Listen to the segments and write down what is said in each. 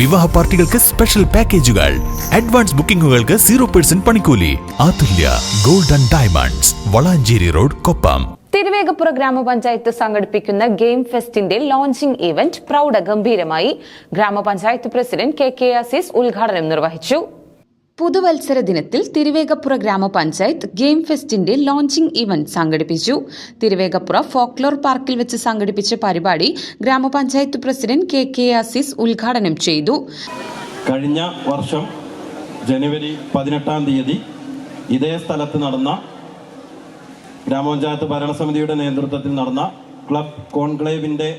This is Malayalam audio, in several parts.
വിവാഹ പാർട്ടികൾക്ക് സ്പെഷ്യൽ പാക്കേജുകൾ അഡ്വാൻസ് ബുക്കിംഗുകൾക്ക് സീറോ പെർസെന്റ് പണിക്കൂലി. Athulya gold and diamonds Valanchery road Koppam. Thiruvegappura ഗ്രാമപഞ്ചായത്ത് സംഘടിപ്പിക്കുന്ന ഗെയിം ഫെസ്റ്റിന്റെ ലോഞ്ചിംഗ് ഇവന്റ് പ്രൗഢ ഗംഭീരമായി ഗ്രാമപഞ്ചായത്ത് പ്രസിഡന്റ് കെ കെ അസീസ് ഉദ്ഘാടനം നിർവഹിച്ചു. പുതുവത്സര ദിനത്തിൽ തിരുവേഗപ്പുറ ഗ്രാമപഞ്ചായത്ത് ഗെയിം ഫെസ്റ്റിന്റെ ലോഞ്ചിംഗ് ഇവന്റ് സംഘടിപ്പിച്ചു. തിരുവേഗപ്പുറ ഫോക്ലോർ പാർക്കിൽ വെച്ച് സംഘടിപ്പിച്ച പരിപാടി ഗ്രാമപഞ്ചായത്ത് പ്രസിഡന്റ് കെ കെ അസീസ് ഉദ്ഘാടനം ചെയ്തു. കഴിഞ്ഞ വർഷം ജനുവരി പതിനെട്ടാം തീയതി ഇതേ സ്ഥലത്ത് നടന്ന ഗ്രാമപഞ്ചായത്ത് ഭരണസമിതിയുടെ നേതൃത്വത്തിൽ നടന്ന ക്ലബ് കോൺക്ലേവിന്റെ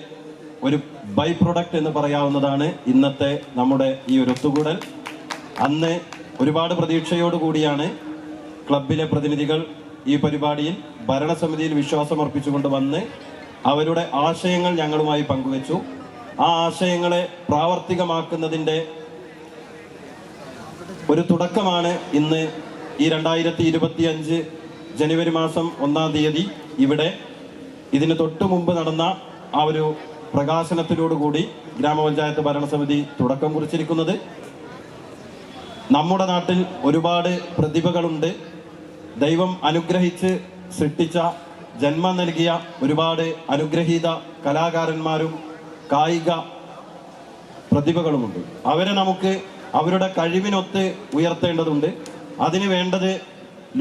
ഒരു ബൈ പ്രൊഡക്റ്റ് എന്ന് പറയാവുന്നതാണ് ഇന്നത്തെ നമ്മുടെ ഈ ഒരു ഒത്തുകൂടൽ. അന്ന് ഒരുപാട് പ്രതീക്ഷയോടുകൂടിയാണ് ക്ലബിലെ പ്രതിനിധികൾ ഈ പരിപാടിയിൽ ഭരണസമിതിയിൽ വിശ്വാസമർപ്പിച്ചുകൊണ്ട് വന്ന് അവരുടെ ആശയങ്ങൾ ഞങ്ങളുമായി പങ്കുവച്ചു. ആ ആശയങ്ങളെ പ്രാവർത്തികമാക്കുന്നതിന്റെ ഒരു തുടക്കമാണ് ഇന്ന് ഈ രണ്ടായിരത്തി ഇരുപത്തി അഞ്ച് ജനുവരി മാസം ഒന്നാം തീയതി. ഇവിടെ ഇതിന് തൊട്ടു മുമ്പ് നടന്ന ആ ഒരു പ്രകാശനത്തിനോടുകൂടി ഗ്രാമപഞ്ചായത്ത് ഭരണസമിതി തുടക്കം കുറിച്ചിരിക്കുന്നത്. നമ്മുടെ നാട്ടിൽ ഒരുപാട് പ്രതിഭകളുണ്ട്. ദൈവം അനുഗ്രഹിച്ച് സൃഷ്ടിച്ച ജന്മം നൽകിയ ഒരുപാട് അനുഗ്രഹീത കലാകാരന്മാരും കായിക പ്രതിഭകളുമുണ്ട്. അവരെ നമുക്ക് അവരുടെ കഴിവിനൊത്ത് ഉയർത്തേണ്ടതുണ്ട്. അതിന് വേണ്ടത്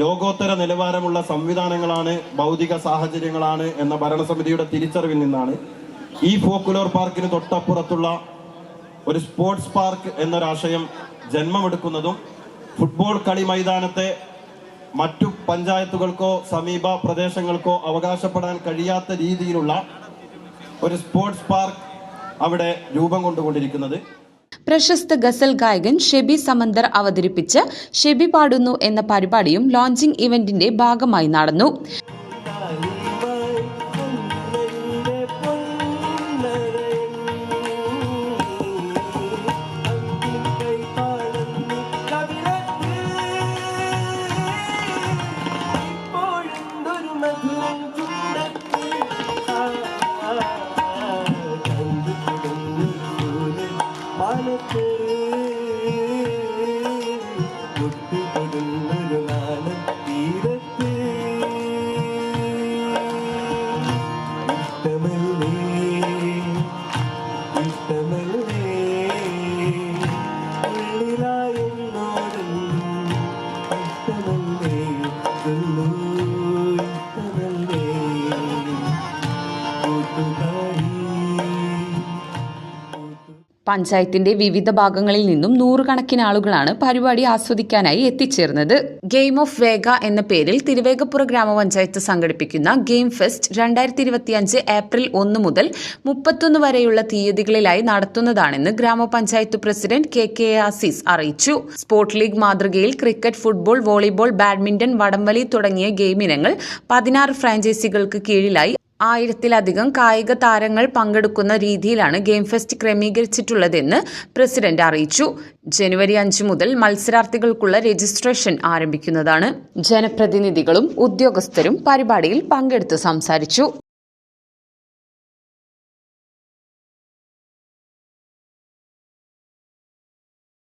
ലോകോത്തര നിലവാരമുള്ള സംവിധാനങ്ങളാണ് ഭൗതിക സാഹചര്യങ്ങളാണ് എന്ന ഭരണസമിതിയുടെ തിരിച്ചറിവിൽ നിന്നാണ്. ഈ ഫോക്കുലോർ പാർക്കിന് തൊട്ടപ്പുറത്തുള്ള ഒരു സ്പോർട്സ് പാർക്ക് എന്നൊരാശയം ജന്മമെടുക്കുന്നതും ഫുട്ബോൾ കളി മൈതാനത്തെ മറ്റു പഞ്ചായത്തുകൾക്കോ സമീപ പ്രദേശങ്ങൾക്കോ അവകാശപ്പെടാൻ കഴിയാത്ത രീതിയിലുള്ള ഒരു സ്പോർട്സ് പാർക്ക് അവിടെ രൂപം കൊണ്ടുകൊണ്ടിരിക്കുന്നത്. പ്രശസ്ത ഗസൽ ഗായകൻ ഷെബി സമന്തർ അവതരിപ്പിച്ച ഷെബി പാടുന്നു എന്ന പരിപാടിയും ലോഞ്ചിംഗ് ഇവന്റിന്റെ ഭാഗമായി നടന്നു. silent. Day. പഞ്ചായത്തിന്റെ വിവിധ ഭാഗങ്ങളിൽ നിന്നും നൂറുകണക്കിന് ആളുകളാണ് പരിപാടി ആസ്വദിക്കാനായി എത്തിച്ചേർന്നത്. ഗെയിം ഓഫ് വേഗ എന്ന പേരിൽ തിരുവേഗപ്പുറ ഗ്രാമപഞ്ചായത്ത് സംഘടിപ്പിക്കുന്ന ഗെയിം ഫെസ്റ്റ് രണ്ടായിരത്തി ഇരുപത്തിയഞ്ച് ഏപ്രിൽ ഒന്ന് മുതൽ മുപ്പത്തൊന്ന് വരെയുള്ള തീയതികളിലായി നടത്തുന്നതാണെന്ന് ഗ്രാമപഞ്ചായത്ത് പ്രസിഡന്റ് കെ കെ ആസീസ് അറിയിച്ചു. സ്പോർട്സ് ലീഗ് മാതൃകയിൽ ക്രിക്കറ്റ് ഫുട്ബോൾ വോളിബോൾ ബാഡ്മിന്റൺ വടംവലി തുടങ്ങിയ ഗെയിം ഇനങ്ങൾ പതിനാറ് ഫ്രാഞ്ചൈസികൾക്ക് കീഴിലായി ആയിരത്തിലധികം കായിക താരങ്ങൾ പങ്കെടുക്കുന്ന രീതിയിലാണ് ഗെയിം ഫെസ്റ്റ് ക്രമീകരിച്ചിട്ടുള്ളതെന്ന് പ്രസിഡന്റ് അറിയിച്ചു. ജനുവരി അഞ്ച് മുതൽ മത്സരാർത്ഥികൾക്കുള്ള രജിസ്ട്രേഷൻ ആരംഭിക്കുന്നതാണ്. ജനപ്രതിനിധികളും ഉദ്യോഗസ്ഥരും പരിപാടിയിൽ പങ്കെടുത്ത് സംസാരിച്ചു.